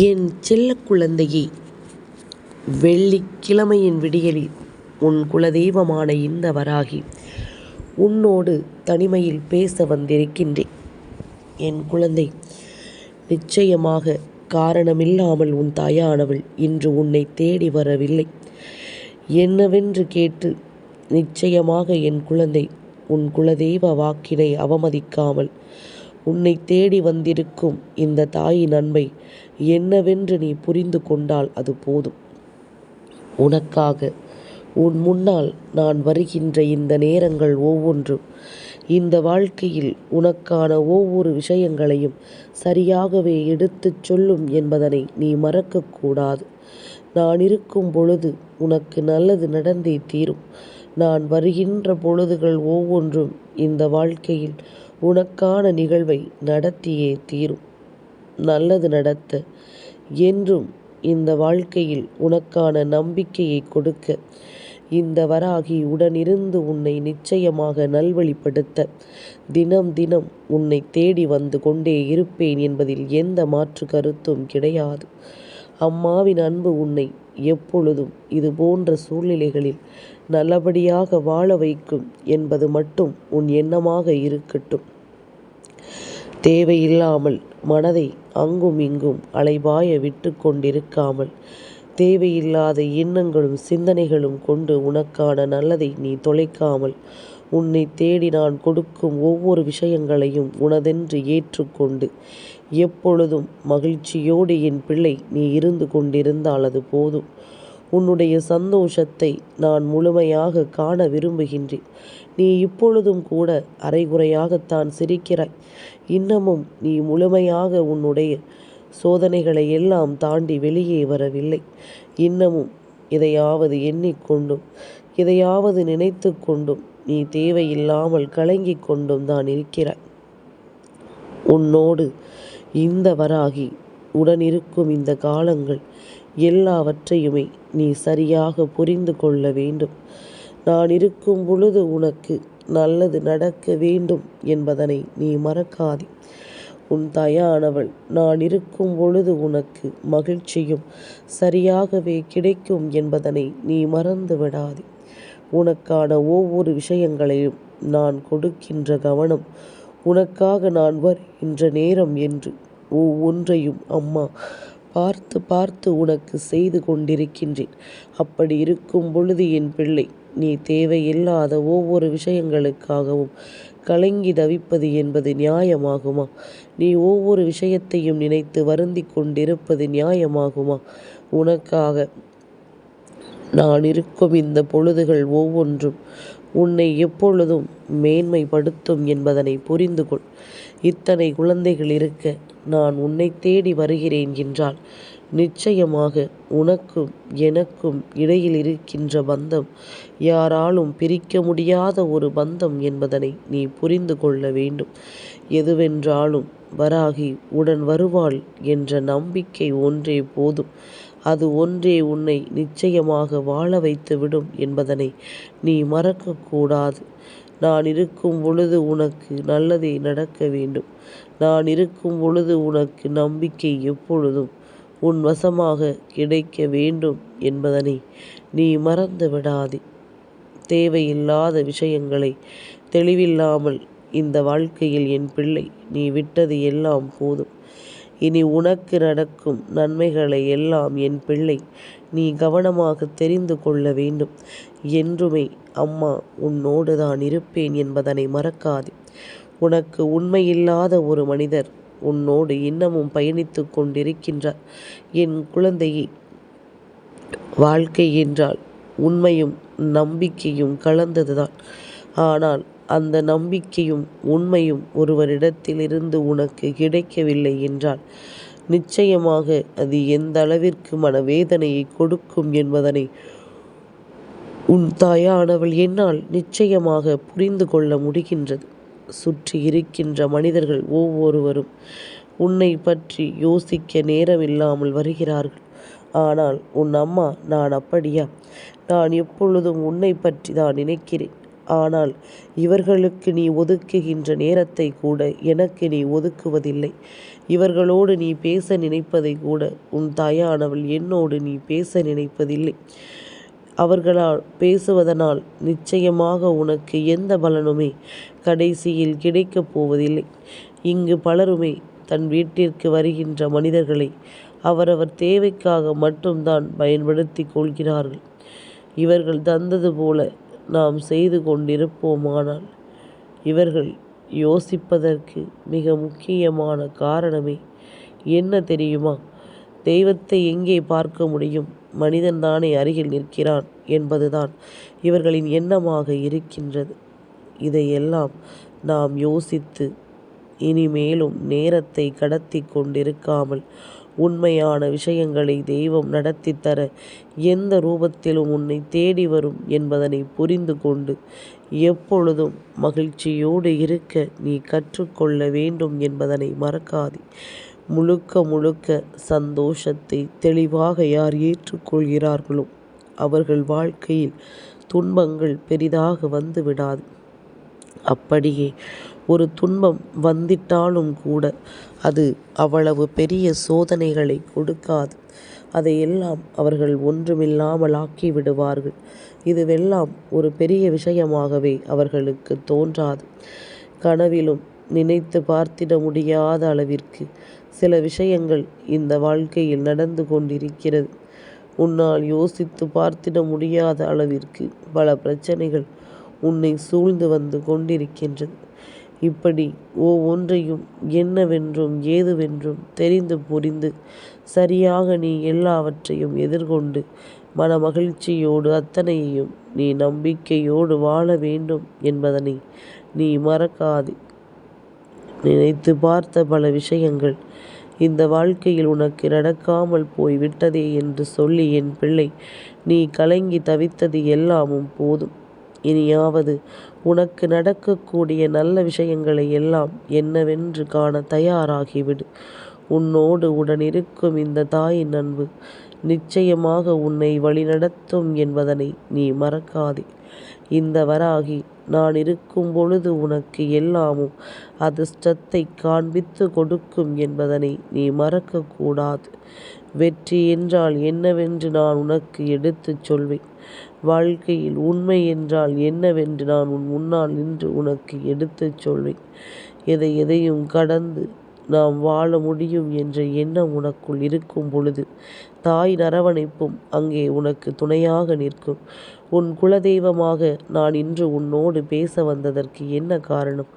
என் செல்ல குழந்தையே வெள்ளிக்கிழமையின் விடியலில் உன் குலதெய்வமான இந்த வராகி உன்னோடு தனிமையில் பேச வந்திருக்கின்றேன். என் குழந்தை நிச்சயமாக காரணமில்லாமல் உன் தாயானவள் இன்று உன்னை தேடி வரவில்லை. என்னவென்று கேட்டு நிச்சயமாக என் குழந்தை உன் குலதெய்வ வாக்கினை அவமதிக்காமல் உன்னை தேடி வந்திருக்கும் இந்த தாயின் அன்பை என்னவென்று நீ புரிந்து கொண்டால் அது போதும். உனக்காக உன் முன்னால் நான் வருகின்ற இந்த நேரங்கள் ஒவ்வொன்றும் இந்த வாழ்க்கையில் உனக்கான ஒவ்வொரு விஷயங்களையும் சரியாகவே எடுத்துச் சொல்லும் என்பதனை நீ மறக்கக்கூடாது நான் இருக்கும் பொழுது உனக்கு நல்லது நடந்தே தீரும். நான் வருகின்ற பொழுதுகள் ஒவ்வொன்றும் இந்த வாழ்க்கையில் உனக்கான நிகழ்வை நடத்தியே தீரும். நல்லது நடத்த என்றும் இந்த வாழ்க்கையில் உனக்கான நம்பிக்கையை கொடுக்க இந்த வராகி உடனிருந்து உன்னை நிச்சயமாக நல்வழிப்படுத்த தினம் தினம் உன்னை தேடி வந்து கொண்டே இருப்பேன் என்பதில் எந்த மாற்று கருத்தும் கிடையாது. அம்மாவின் அன்பு உன்னை எப்பொழுதும் இது போன்ற சூழ்நிலைகளில் நல்லபடியாக வாழ வைக்கும் என்பது மட்டும் உன் எண்ணமாக இருக்கட்டும். தேவையில்லாமல் மனதை அங்கும் இங்கும் அலைபாய விட்டு கொண்டிருக்காமல் தேவையில்லாத எண்ணங்களும் சிந்தனைகளும் கொண்டு உனக்கான நல்லதை நீ தொலைக்காமல் உன்னை தேடி நான் கொடுக்கும் ஒவ்வொரு விஷயங்களையும் உனதென்று ஏற்றுக்கொண்டு எப்பொழுதும் மகிழ்ச்சியோடு என் பிள்ளை நீ இருந்து கொண்டிருந்தால் அது போதும். உன்னுடைய சந்தோஷத்தை நான் முழுமையாக காண விரும்புகின்றேன். நீ இப்பொழுதும் கூட அரைகுறையாகத்தான் சிரிக்கிறாய். இன்னமும் நீ முழுமையாக உன்னுடைய சோதனைகளை எல்லாம் தாண்டி வெளியே வரவில்லை. இன்னமும் இதையாவது எண்ணிக்கொண்டும் இதையாவது நினைத்து கொண்டும் நீ தேவையில்லாமல் கலங்கிக் கொண்டும் தான் இருக்கிறாய். உன்னோடு இந்த வராகி உடனிருக்கும் இந்த காலங்கள் எல்லாவற்றையுமே நீ சரியாக புரிந்து கொள்ள வேண்டும். நான் இருக்கும் பொழுது உனக்கு நல்லது நடக்க வேண்டும் என்பதனை நீ மறக்காதே. உன் தாயானவள் நான் இருக்கும் பொழுது உனக்கு மகிழ்ச்சியும் சரியாகவே கிடைக்கும் என்பதனை நீ மறந்து விடாதே. உனக்கான ஒவ்வொரு விஷயங்களையும் நான் கொடுக்கின்ற கவனம் உனக்காக நான் வருகின்ற நேரம் என்று ஒவ்வொன்றையும் அம்மா பார்த்து பார்த்து உனக்கு செய்து கொண்டிருக்கின்றேன். அப்படி இருக்கும் பொழுது என் பிள்ளை நீ தேவையில்லாத ஒவ்வொரு விஷயங்களுக்காகவும் கலங்கி தவிப்பது என்பது நியாயமாகுமா? நீ ஒவ்வொரு விஷயத்தையும் நினைத்து வருந்தி கொண்டிருப்பது நியாயமாகுமா? உனக்காக நான் இருக்கும் இந்த பொழுதுகள் ஒவ்வொன்றும் உன்னை எப்பொழுதும் மேன்மைப்படுத்தும் என்பதனை புரிந்து கொள். இத்தனை குழந்தைகள் இருக்க நான் உன்னை தேடி வருகிறேன் என்றால் நிச்சயமாக உனக்கும் எனக்கும் இடையில் இருக்கின்ற பந்தம். யாராலும் பிரிக்க முடியாத ஒரு பந்தம் என்பதனை நீ புரிந்து கொள்ள வேண்டும். எதுவென்றாலும் வராகி உடன் வருவாள் என்ற நம்பிக்கை ஒன்றே போதும். அது ஒன்றே உன்னை நிச்சயமாக வாழ வைத்துவிடும் என்பதனை நீ மறக்கக்கூடாது. நான் இருக்கும் பொழுது உனக்கு நல்லதே நடக்க வேண்டும். நான் இருக்கும் பொழுது உனக்கு நம்பிக்கை எப்பொழுதும் உன் வசமாக கிடைக்க வேண்டும் என்பதனை நீ மறந்து விடாதே. தேவையில்லாத விஷயங்களை தெளிவில்லாமல் இந்த வாழ்க்கையில் என் பிள்ளை நீ விட்டது எல்லாம் போதும். இனி உனக்கு நடக்கும் நன்மைகளை எல்லாம் என் பிள்ளை நீ கவனமாக தெரிந்து கொள்ள வேண்டும். என்றுமே அம்மா உன்னோடு தான் இருப்பேன் என்பதனை மறக்காதே. உனக்கு உண்மையில்லாத ஒரு மனிதர் உன்னோடு இன்னமும் பயணித்து கொண்டிருக்கின்றார். என் குழந்தையை வாழ்க்கை என்றால் உண்மையும் நம்பிக்கையும் கலந்ததுதான். ஆனால் அந்த நம்பிக்கையும் உண்மையும் ஒருவரிடத்திலிருந்து உனக்கு கிடைக்கவில்லை என்றால் நிச்சயமாக அது எந்த அளவிற்கு மனவேதனையை கொடுக்கும் என்பதனை உன் தாயானவள் என்னால் நிச்சயமாக புரிந்து கொள்ள முடிகின்றது. சுற்றி இருக்கின்ற மனிதர்கள் ஒவ்வொருவரும் உன்னை பற்றி யோசிக்க நேரமில்லாமல் வருகிறார்கள். ஆனால் உன் அம்மா நான் அப்படியா? நான் எப்பொழுதும் உன்னை பற்றி தான் நினைக்கிறேன். ஆனால் இவர்களுக்கு நீ ஒதுக்குகின்ற நேரத்தை கூட எனக்கு நீ ஒதுக்குவதில்லை. இவர்களோடு நீ பேச நினைப்பதை கூட உன் தாயானவள் என்னோடு நீ பேச நினைப்பதில்லை. அவர்களால் பேசுவதனால் நிச்சயமாக உனக்கு எந்த பலனுமே கடைசியில் கிடைக்கப் போவதில்லை. இங்கு பலருமே தன் வீட்டிற்கு வருகின்ற மனிதர்களை அவரவர் தேவைக்காக மட்டும்தான் பயன்படுத்தி கொள்கிறார்கள். இவர்கள் தந்தது போல நாம் செய்து கொண்டிருப்போமானால் இவர்கள் யோசிப்பதற்கு மிக முக்கியமான காரணமே என்ன தெரியுமா? தெய்வத்தை எங்கே பார்க்க முடியும்? மனிதன் தானே அருகில் நிற்கிறான் என்பதுதான் இவர்களின் எண்ணமாக இருக்கின்றது. இதையெல்லாம் நாம் யோசித்து இனிமேலும் நேரத்தை கடத்தி கொண்டிருக்காமல் உண்மையான விஷயங்களை தெய்வம் நடத்தி தர எந்த ரூபத்திலும் உன்னை தேடி வரும் என்பதனை புரிந்து கொண்டு எப்பொழுதும் மகிழ்ச்சியோடு இருக்க நீ கற்றுக்கொள்ள வேண்டும் என்பதனை மறக்காதே. முழுக்க முழுக்க சந்தோஷத்தை தெளிவாக யார் ஏற்றுக்கொள்கிறார்களோ அவர்கள் வாழ்க்கையில் துன்பங்கள் பெரிதாக வந்து விடாது அப்படியே ஒரு துன்பம் வந்திட்டாலும் கூட அது அவ்வளவு பெரிய சோதனைகளை கொடுக்காது. அதையெல்லாம் அவர்கள் ஒன்றுமில்லாமல் ஆக்கி விடுவார்கள். இதுவெல்லாம் ஒரு பெரிய விஷயமாகவே அவர்களுக்கு தோன்றாது. கனவிலும் நினைத்து பார்த்திட முடியாத அளவிற்கு சில விஷயங்கள் இந்த வாழ்க்கையில் நடந்து கொண்டிருக்கிறது. உன்னால் யோசித்து பார்த்திட முடியாத அளவிற்கு பல பிரச்சனைகள் உன்னை சூழ்ந்து வந்து கொண்டிருக்கின்றது. இப்படி ஒவ்வொன்றையும் என்னவென்றும் ஏதுவென்றும் தெரிந்து புரிந்து சரியாக நீ எல்லாவற்றையும் எதிர்கொண்டு மன மகிழ்ச்சியோடு அத்தனையையும் நீ நம்பிக்கையோடு வாழ வேண்டும் என்பதனை நீ மறக்காதே. நினைத்து பார்த்த பல விஷயங்கள். இந்த வாழ்க்கையில் உனக்கு நடக்காமல் போய் விட்டதே என்று சொல்லி என் பிள்ளை நீ கலங்கி தவித்தது எல்லாமும் போதும். இனியாவது உனக்கு நடக்கக்கூடிய நல்ல விஷயங்களை எல்லாம் என்னவென்று காண தயாராகிவிடு. உன்னோடு உடன் இருக்கும் இந்த தாயின் அன்பு நிச்சயமாக உன்னை வழிநடத்தும் என்பதனை நீ மறக்காதே. இந்த வராகி நான் இருக்கும் பொழுது உனக்கு எல்லாமும் அதிர்ஷ்டத்தை காண்பித்து கொடுக்கும் என்பதனை நீ மறக்கக்கூடாது. வெற்றி என்றால் என்னவென்று நான் உனக்கு எடுத்துச் சொல்வேன். வாழ்க்கையில் உண்மை என்றால் என்னவென்று நான் உன் முன்னால் நின்று உனக்கு எடுத்துச் சொல்வேன். எதை எதையும் கடந்து நாம் வாழ முடியும் என்ற எண்ணம் உனக்குள் இருக்கும் பொழுது தாய் நரவணைப்பும் அங்கே உனக்கு துணையாக நிற்கும். உன் குலதெய்வமாக நான் இன்று உன்னோடு பேச வந்ததற்கு என்ன காரணம்?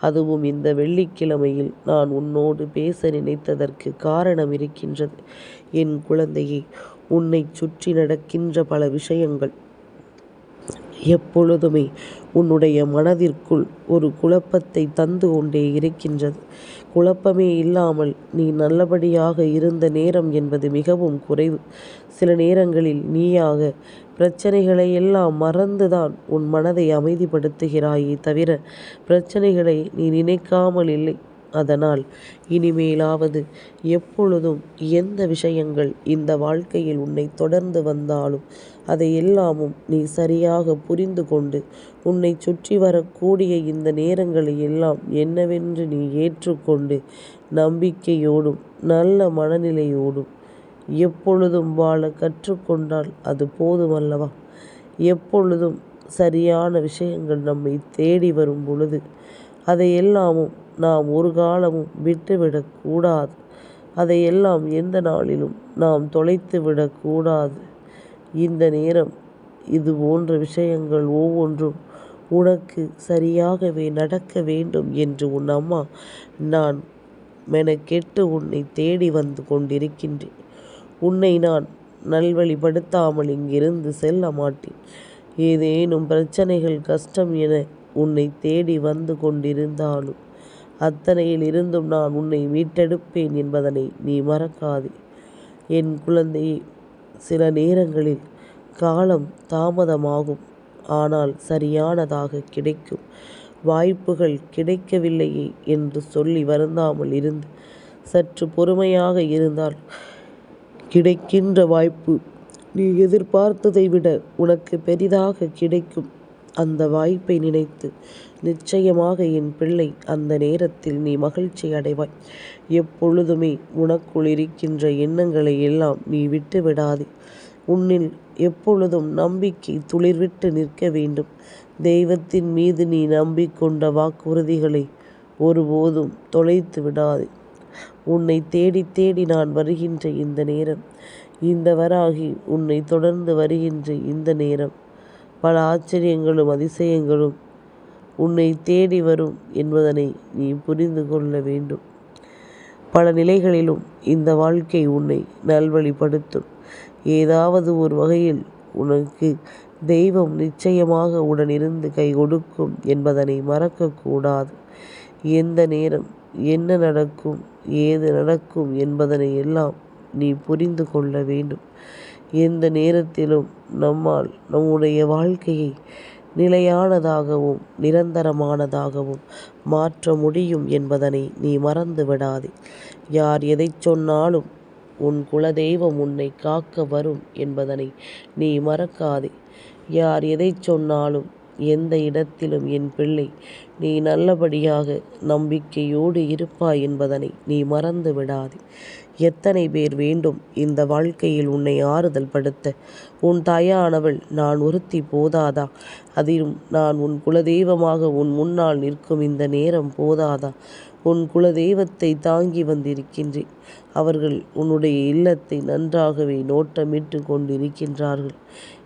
அதுவும் இந்த வெள்ளிக்கிழமையில் நான் உன்னோடு பேச நினைத்ததற்கு காரணம் இருக்கின்றது. என் குழந்தையை உன்னை சுற்றி நடக்கின்ற பல விஷயங்கள் எப்பொழுதுமே உன்னுடைய மனதிற்குள் ஒரு குழப்பத்தை தந்து கொண்டே இருக்கின்றது. குழப்பமே இல்லாமல் நீ நல்லபடியாக இருந்த நேரம் என்பது மிகவும் குறைவு. சில நேரங்களில் நீயாக பிரச்சனைகளை எல்லாம் மறந்துதான் உன் மனதை அமைதிப்படுத்துகிறாயே தவிர பிரச்சனைகளை நீ நினைக்காமல் இல்லை. அதனால் இனிமேலாவது எப்பொழுதும் எந்த விஷயங்கள் இந்த வாழ்க்கையில் உன்னை தொடர்ந்து வந்தாலும் அதை எல்லாமும் நீ சரியாக புரிந்து கொண்டு உன்னை சுற்றி வரக்கூடிய இந்த நேரங்களை எல்லாம் என்னவென்று நீ ஏற்றுக்கொண்டு நம்பிக்கையோடும் நல்ல மனநிலையோடும் எப்பொழுதும் வாழ கற்றுக்கொண்டால் அது போதுமல்லவா? எப்பொழுதும் சரியான விஷயங்கள் நம்மை தேடி வரும் பொழுது அதையெல்லாமும் நாம் ஒரு காலமும் விட்டுவிடக்கூடாது. அதையெல்லாம் எந்த நாளிலும் நாம் தொலைத்து விடக்கூடாது இந்த நேரம் இது போன்ற விஷயங்கள் ஒவ்வொன்றும் உனக்கு சரியாகவே நடக்க வேண்டும் என்று உன் அம்மா நான் மெனக்கெட்டு உன்னை தேடி வந்து கொண்டிருக்கின்றேன். உன்னை நான் நல்வழிப்படுத்தாமல் இங்கிருந்து செல்ல மாட்டேன். ஏதேனும் பிரச்சனைகள் கஷ்டம் என உன்னை தேடி வந்து கொண்டிருந்தாலும் அத்தனையில் இருந்தும் நான் உன்னை மீட்டெடுப்பேன் என்பதனை நீ மறக்காதே. என் குழந்தையே சில நேரங்களில் காலம் தாமதமாகும். ஆனால் சரியானதாக கிடைக்கும். வாய்ப்புகள் கிடைக்கவில்லையே என்று சொல்லி வருந்தாமல் இருந்து சற்று பொறுமையாக இருந்தால் கிடைக்கின்ற வாய்ப்பு நீ எதிர்பார்த்ததை விட உனக்கு பெரிதாக கிடைக்கும். அந்த வாய்ப்பை நினைத்து நிச்சயமாக என் பிள்ளை அந்த நேரத்தில் நீ மகிழ்ச்சி அடைவாய். எப்பொழுதுமே உனக்குள் இருக்கின்ற எண்ணங்களை எல்லாம் நீ விட்டு விடாதே. உன்னில் எப்பொழுதும் நம்பிக்கை துளிர்விட்டு நிற்க வேண்டும். தெய்வத்தின் மீது நீ நம்பிக்கொண்ட வாக்குறுதிகளை ஒருபோதும் தொலைத்து விடாதே. உன்னை தேடி தேடி நான் வருகின்ற இந்த நேரம் இந்த வராகி உன்னை தொடர்ந்து வருகின்ற இந்த நேரம். பல ஆச்சரியங்களும் அதிசயங்களும் உன்னை தேடி வரும் என்பதனை நீ புரிந்து கொள்ள வேண்டும். பல நிலைகளிலும் இந்த வாழ்க்கை உன்னை நல்வழிப்படுத்தும். ஏதாவது ஒரு வகையில் உனக்கு தெய்வம் நிச்சயமாக உடனிருந்து கை கொடுக்கும் என்பதனை மறக்கக்கூடாது. எந்த நேரம் என்ன நடக்கும் ஏது நடக்கும் என்பதனை எல்லாம் நீ புரிந்து கொள்ள வேண்டும். எந்த நேரத்திலும் நம்மால் நம்முடைய வாழ்க்கையை நிலையானதாகவும் நிரந்தரமானதாகவும் மாற்ற முடியும் என்பதனை நீ மறந்து விடாதே. யார் எதைச் சொன்னாலும் உன் குலதெய்வம் உன்னை காக்க வரும் என்பதனை நீ மறக்காதே. யார் எதைச் சொன்னாலும் எந்த இடத்திலும் என் பிள்ளை நீ நல்லபடியாக நம்பிக்கையோடு இருப்பாய் என்பதனை நீ மறந்து விடாதே. எத்தனை பேர் வேண்டும் இந்த வாழ்க்கையில் உன்னை ஆறுதல் படுத்த? உன் தாயானவள் நான் ஒருத்தி போதாதா? அதிலும் நான் உன் குலதெய்வமாக உன் முன்னால் நிற்கும் இந்த நேரம் போதாதா? உன் குலதெய்வத்தை தாங்கி வந்திருக்கின்றேன். அவர்கள் உன்னுடைய இல்லத்தை நன்றாகவே நோட்டமிட்டு கொண்டிருக்கின்றார்கள்.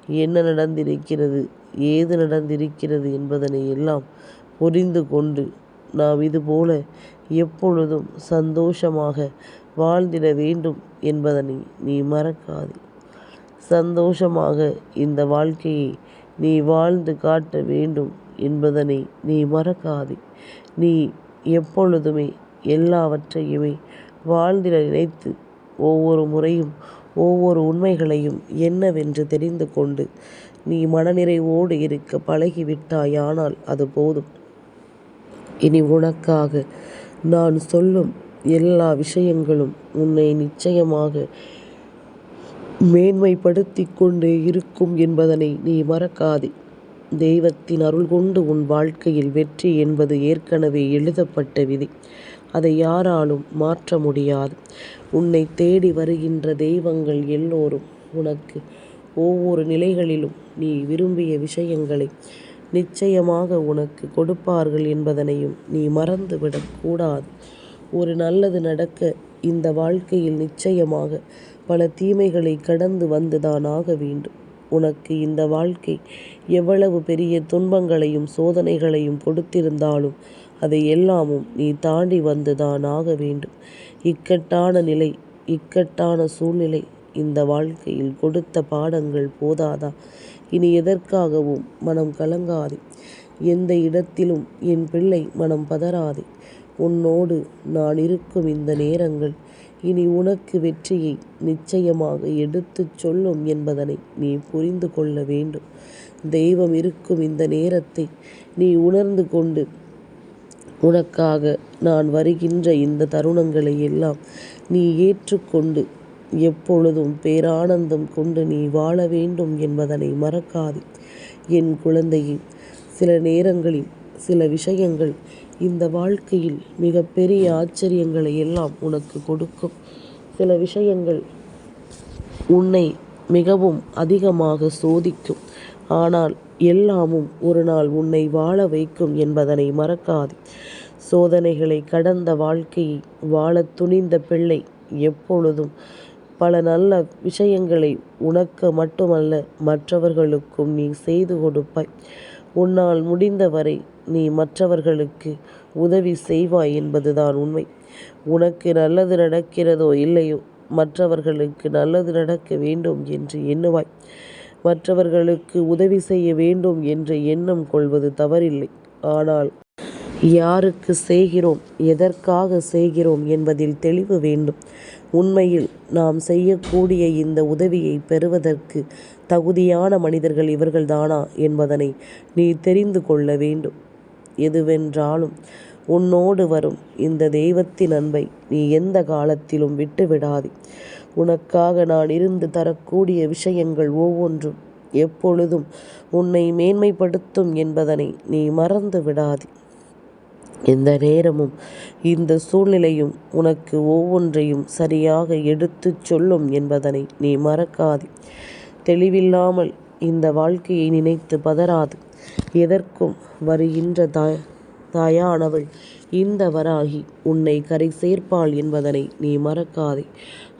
என்ன நடந்திருக்கிறது? ஏது நடந்திருக்கிறது என்பதனை எல்லாம் புரிந்து கொண்டு நாம் இதுபோல எப்பொழுதும் சந்தோஷமாக வாழ்ந்திட வேண்டும் என்பதனை நீ மறக்காதே. சந்தோஷமாக இந்த வாழ்க்கையை நீ வாழ்ந்து காட்ட வேண்டும் என்பதனை நீ மறக்காதே. நீ எப்பொழுதுமே எல்லாவற்றையுமே வாழ்ந்திட நினைத்து ஒவ்வொரு முறையும் ஒவ்வொரு உண்மைகளையும் என்னவென்று தெரிந்து கொண்டு நீ மனநிறைவோடு இருக்க பழகிவிட்டாயானால் அது போதும். இனி உனக்காக நான் சொல்லும் எல்லா விஷயங்களும் உன்னை நிச்சயமாக மேன்மைப்படுத்தி கொண்டே இருக்கும் என்பதனை நீ மறக்காதே. தெய்வத்தின் அருள் கொண்டு உன் வாழ்க்கையில் வெற்றி என்பது ஏற்கனவே எழுதப்பட்ட விதி. அதை யாராலும் மாற்ற முடியாது. உன்னை தேடி வருகின்ற தெய்வங்கள் எல்லோரும் உனக்கு ஒவ்வொரு நிலைகளிலும் நீ விரும்பிய விஷயங்களை நிச்சயமாக உனக்கு கொடுப்பார்கள் என்பதனையும் நீ மறந்துவிடக் கூடாது. ஒரு நல்லது நடக்க இந்த வாழ்க்கையில் நிச்சயமாக பல தீமைகளை கடந்து வந்துதான் ஆக வேண்டும். உனக்கு இந்த வாழ்க்கை எவ்வளவு பெரிய துன்பங்களையும் சோதனைகளையும் கொடுத்திருந்தாலும் அதை எல்லாமும் நீ தாண்டி வந்துதான் ஆக வேண்டும். இக்கட்டான நிலை இக்கட்டான சூழ்நிலை இந்த வாழ்க்கையில் கொடுத்த பாடங்கள் போதாதா? இனி எதற்காகவும் மனம் கலங்காதே. எந்த இடத்திலும் என் பிள்ளை மனம் பதறாதே. உன்னோடு நான் இருக்கும் இந்த நேரங்கள் இனி உனக்கு வெற்றியை நிச்சயமாக எடுத்துச் சொல்லும் என்பதனை நீ புரிந்து கொள்ள வேண்டும். தெய்வம் இருக்கும் இந்த நேரத்தை நீ உணர்ந்து கொண்டு உனக்காக நான் வருகின்ற இந்த தருணங்களை எல்லாம் நீ ஏற்றுக்கொண்டு எப்பொழுதும் பேரானந்தம் கொண்டு நீ வாழ வேண்டும் என்பதனை மறக்காதே. என் குழந்தையே சில நேரங்களில் சில விஷயங்கள் இந்த வாழ்க்கையில் மிகப்பெரிய ஆச்சரியங்களை எல்லாம் உனக்கு கொடுக்கும். சில விஷயங்கள் உன்னை மிகவும் அதிகமாக சோதிக்கும். ஆனால் எல்லாமும் ஒரு நாள் உன்னை வாழ வைக்கும் என்பதனை மறக்காது. சோதனைகளை கடந்த வாழ்க்கையை வாழத் துணிந்த பிள்ளை எப்பொழுதும் பல நல்ல விஷயங்களை உனக்கு மட்டுமல்ல மற்றவர்களுக்கும் நீ செய்து கொடுப்பாய். உன்னால் முடிந்தவரை நீ மற்றவர்களுக்கு உதவி செய்வாய் என்பதுதான் உண்மை. உனக்கு நல்லது நடக்கிறதோ இல்லையோ மற்றவர்களுக்கு நல்லது நடக்க வேண்டும் என்று எண்ணுவாய். மற்றவர்களுக்கு உதவி செய்ய வேண்டும் என்ற எண்ணம் கொள்வது தவறில்லை. ஆனால் யாருக்கு செய்கிறோம்? எதற்காக செய்கிறோம்? என்பதில் தெளிவு வேண்டும். உண்மையில் நாம் செய்யக்கூடிய இந்த உதவியை பெறுவதற்கு தகுதியான மனிதர்கள் இவர்கள்தானா என்பதனை நீ தெரிந்து கொள்ள வேண்டும். எதுவென்றாலும் உன்னோடு வரும் இந்த தெய்வத்தின் அன்பை நீ எந்த காலத்திலும் விட்டுவிடாதே. உனக்காக நான் இருந்து தரக்கூடிய விஷயங்கள் ஒவ்வொன்றும் எப்பொழுதும் உன்னை மேன்மைப்படுத்தும் என்பதனை நீ மறந்து விடாதே இந்த நேரமும் இந்த சூழ்நிலையும் உனக்கு ஒவ்வொன்றையும் சரியாக எடுத்துச் சொல்லும் என்பதனை நீ மறக்காது. தெளிவில்லாமல் இந்த வாழ்க்கையை நினைத்து பதறாது. எதற்கும் வருகின்ற தாய் தாயானவள் இந்த வராகி உன்னை கரை சேர்ப்பாள் என்பதனை நீ மறக்காதே.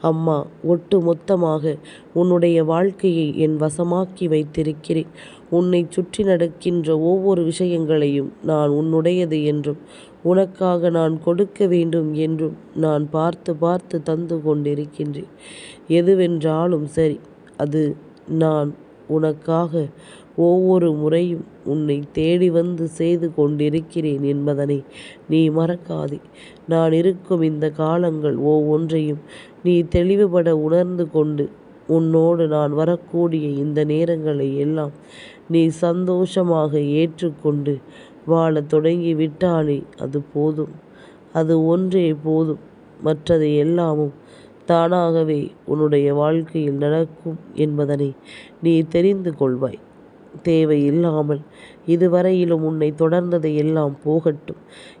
அம்மா ஒட்டு மொத்தமாக உன்னுடைய வாழ்க்கையை என் வசமாக்கி வைத்திருக்கிறேன். உன்னை சுற்றி நடக்கின்ற ஒவ்வொரு விஷயங்களையும் நான் உன்னுடையது என்றும் உனக்காக நான் கொடுக்க வேண்டும் என்றும் நான் பார்த்து பார்த்து தந்து கொண்டிருக்கின்றேன். எதுவென்றாலும் சரி அது நான் உனக்காக ஒவ்வொரு முறையும் உன்னை தேடி வந்து செய்து கொண்டிருக்கிறேன் என்பதனை நீ மறக்காதே. நான் இருக்கும் இந்த காலங்கள் ஒவ்வொன்றையும் நீ தெளிவுபட உணர்ந்து கொண்டு உன்னோடு நான் வரக்கூடிய இந்த நேரங்களை எல்லாம் நீ சந்தோஷமாக ஏற்றுக்கொண்டு வாழத் தொடங்கி விட்டாலே அது போதும். அது ஒன்றே போதும். மற்றது எல்லாமும் தானாகவே உன்னுடைய வாழ்க்கையில் நடக்கும் என்பதனை நீ தெரிந்து கொள்வாய். தேவையில்லாமல் இதுவரையிலும் உன்னை தொடர்ந்ததை எல்லாம் போகட்டும்.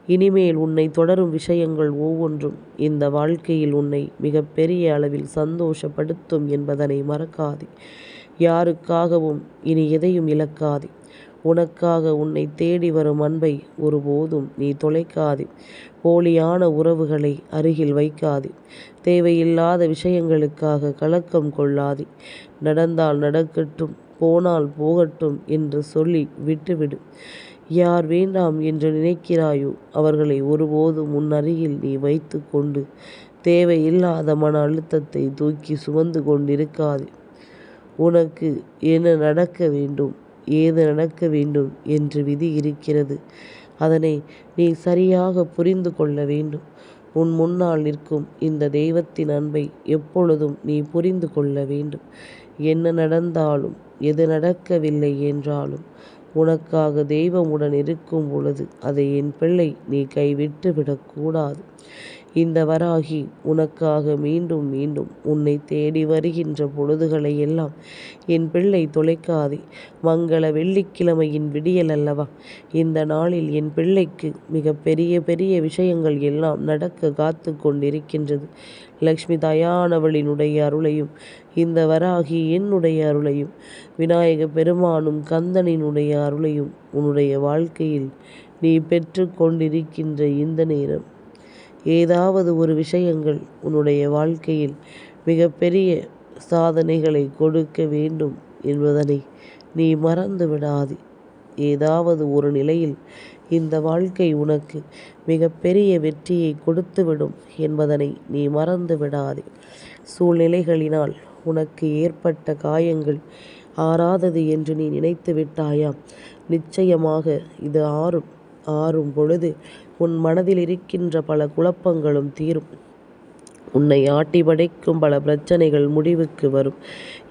இனிமேல் உன்னை தொடரும் விஷயங்கள் ஒவ்வொன்றும் இந்த வாழ்க்கையில் உன்னை மிகப்பெரிய அளவில் சந்தோஷப்படுத்தும் என்பதனை மறக்காதே. யாருக்காகவும் இனி எதையும் இழக்காதே. உனக்காக உன்னை தேடி வரும் அன்பை ஒருபோதும் நீ தொலைக்காதே. போலியான உறவுகளை அருகில் வைக்காதே. தேவையில்லாத விஷயங்களுக்காக கலக்கம் கொள்ளாதே. நடந்தால் நடக்கட்டும் போனால் போகட்டும் என்று சொல்லி விட்டுவிடு. யார் வேண்டாம் என்று நினைக்கிறாயோ அவர்களை ஒருபோதும் உன் அருகில் நீ வைத்து கொண்டு தேவையில்லாத மன அழுத்தத்தை தூக்கி சுமந்து கொண்டிருக்காதே. உனக்கு என்ன நடக்க வேண்டும் ஏது நடக்க வேண்டும் என்று விதி இருக்கிறது. அதனை நீ சரியாக புரிந்து கொள்ள வேண்டும். உன் முன்னால் நிற்கும் இந்த தெய்வத்தின் அன்பை எப்பொழுதும் நீ புரிந்து கொள்ள வேண்டும். என்ன நடந்தாலும் எது நடக்கவில்லை என்றாலும் உனக்காக தெய்வமுடன் இருக்கும் பொழுது அதை என் பிள்ளை நீ கைவிட்டு விடக்கூடாது. இந்த வராகி உனக்காக மீண்டும் மீண்டும் உன்னை தேடி வருகின்ற பொழுதுகளை எல்லாம் என் பிள்ளை தொலைக்காதே. மங்கள வெள்ளிக்கிழமையின் விடியல் அல்லவா? இந்த நாளில் என் பிள்ளைக்கு மிக பெரிய பெரிய விஷயங்கள் எல்லாம் நடக்க காத்து கொண்டிருக்கின்றது. லக்ஷ்மி தயானவளினுடைய அருளையும் இந்த வராகி என்னுடைய அருளையும் விநாயக பெருமானும் கந்தனினுடைய அருளையும் உன்னுடைய வாழ்க்கையில் நீ பெற்று கொண்டிருக்கின்ற இந்த நேரம் ஏதாவது ஒரு விஷயங்கள் உன்னுடைய வாழ்க்கையில் மிகப்பெரிய சாதனைகளை கொடுக்க வேண்டும் என்பதனை நீ மறந்து விடாதே. ஏதாவது ஒரு நிலையில் இந்த வாழ்க்கை உனக்கு மிகப்பெரிய வெற்றியை கொடுத்துவிடும் என்பதனை நீ மறந்து விடாதே. சூழ்நிலைகளினால் உனக்கு ஏற்பட்ட காயங்கள் ஆறாதது என்று நீ நினைத்து விட்டாயா? நிச்சயமாக இது ஆறும். ஆறும் பொழுது உன் மனதில் இருக்கின்ற பல குழப்பங்களும் தீரும். உன்னை ஆட்டி படைக்கும் பல பிரச்சனைகள் முடிவுக்கு வரும்.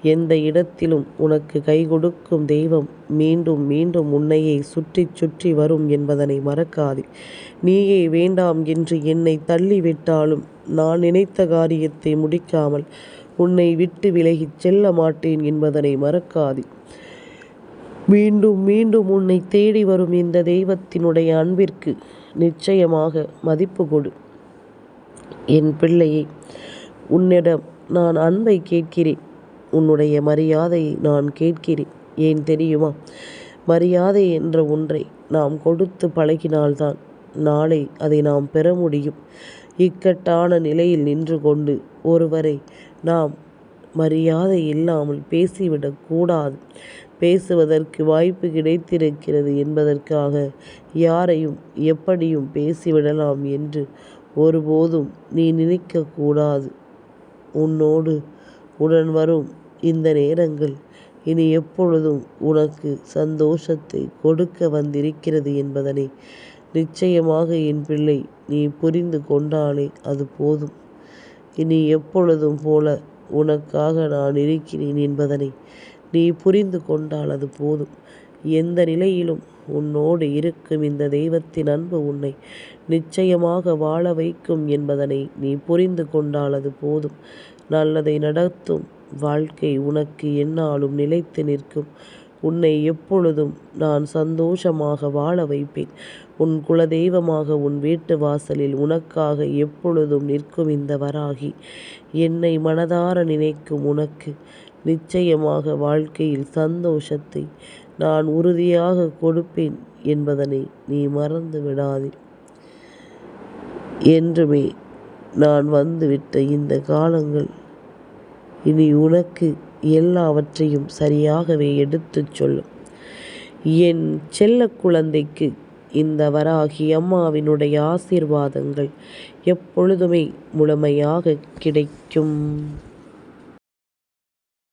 எந்த இடத்திலும் உனக்கு கை கொடுக்கும் தெய்வம் மீண்டும் மீண்டும் உன்னையே சுற்றி சுற்றி வரும் என்பதனை மறக்காதே. நீயே வேண்டாம் என்று என்னை தள்ளிவிட்டாலும் நான் நினைத்த காரியத்தை முடிக்காமல் உன்னை விட்டு விலகிச் செல்ல மாட்டேன் என்பதனை மறக்காதே. மீண்டும் மீண்டும் உன்னை தேடி வரும் இந்த தெய்வத்தினுடைய அன்பிற்கு நிச்சயமாக மதிப்பு கொடு. என் பிள்ளையை உன்னிடம் நான் அன்பை கேட்கிறேன். உன்னுடைய மரியாதையை நான் கேட்கிறேன். ஏன் தெரியுமா? மரியாதை என்ற ஒன்றை நாம் கொடுத்து பழகினால்தான் நாளை அதை நாம் பெற முடியும். இக்கட்டான நிலையில் நின்று கொண்டு ஒருவரை நாம் மரியாதை இல்லாமல் பேசிவிடக்கூடாது பேசுவதற்கு வாய்ப்பு கிடைத்திருக்கிறது என்பதற்காக யாரையும் எப்படியும் பேசிவிடலாம் என்று ஒருபோதும் நீ நினைக்கக்கூடாது. உன்னோடு உடன் வரும் இந்த நேரங்கள் இனி எப்பொழுதும் உனக்கு சந்தோஷத்தை கொடுக்க வந்திருக்கிறது என்பதனை நிச்சயமாக என் பிள்ளை நீ புரிந்து கொண்டாலே அது போதும். இனி எப்பொழுதும் போல உனக்காக நான் இருக்கிறேன் என்பதனை நீ புரிந்து கொண்டால் அது போதும். எந்த நிலையிலும் உன்னோடு இருக்கும் இந்த தெய்வத்தின் அன்பு உன்னை நிச்சயமாக வாழ வைக்கும் என்பதனை நீ புரிந்து கொண்டால் அது போதும். நல்லதை நடத்தும் வாழ்க்கை உனக்கு என்னாலும் நிலைத்து நிற்கும். உன்னை எப்பொழுதும் நான் சந்தோஷமாக வாழ வைப்பேன். உன் குலதெய்வமாக உன் வீட்டு வாசலில் உனக்காக எப்பொழுதும் நிற்கும் இந்த வராகி. என்னை மனதார நினைக்கும் உனக்கு நிச்சயமாக வாழ்க்கையில் சந்தோஷத்தை நான் உறுதியாக கொடுப்பேன் என்பதனை நீ மறந்து விடாதே. என்றுமே நான் வந்துவிட்ட இந்த காலங்கள் இனி உனக்கு எல்லாவற்றையும் சரியாகவே எடுத்துச் சொல்லும் என் செல்ல குழந்தைக்கு இந்த வராகி அம்மாவினுடைய ஆசீர்வாதங்கள் எப்பொழுதுமே முழுமையாக கிடைக்கும்.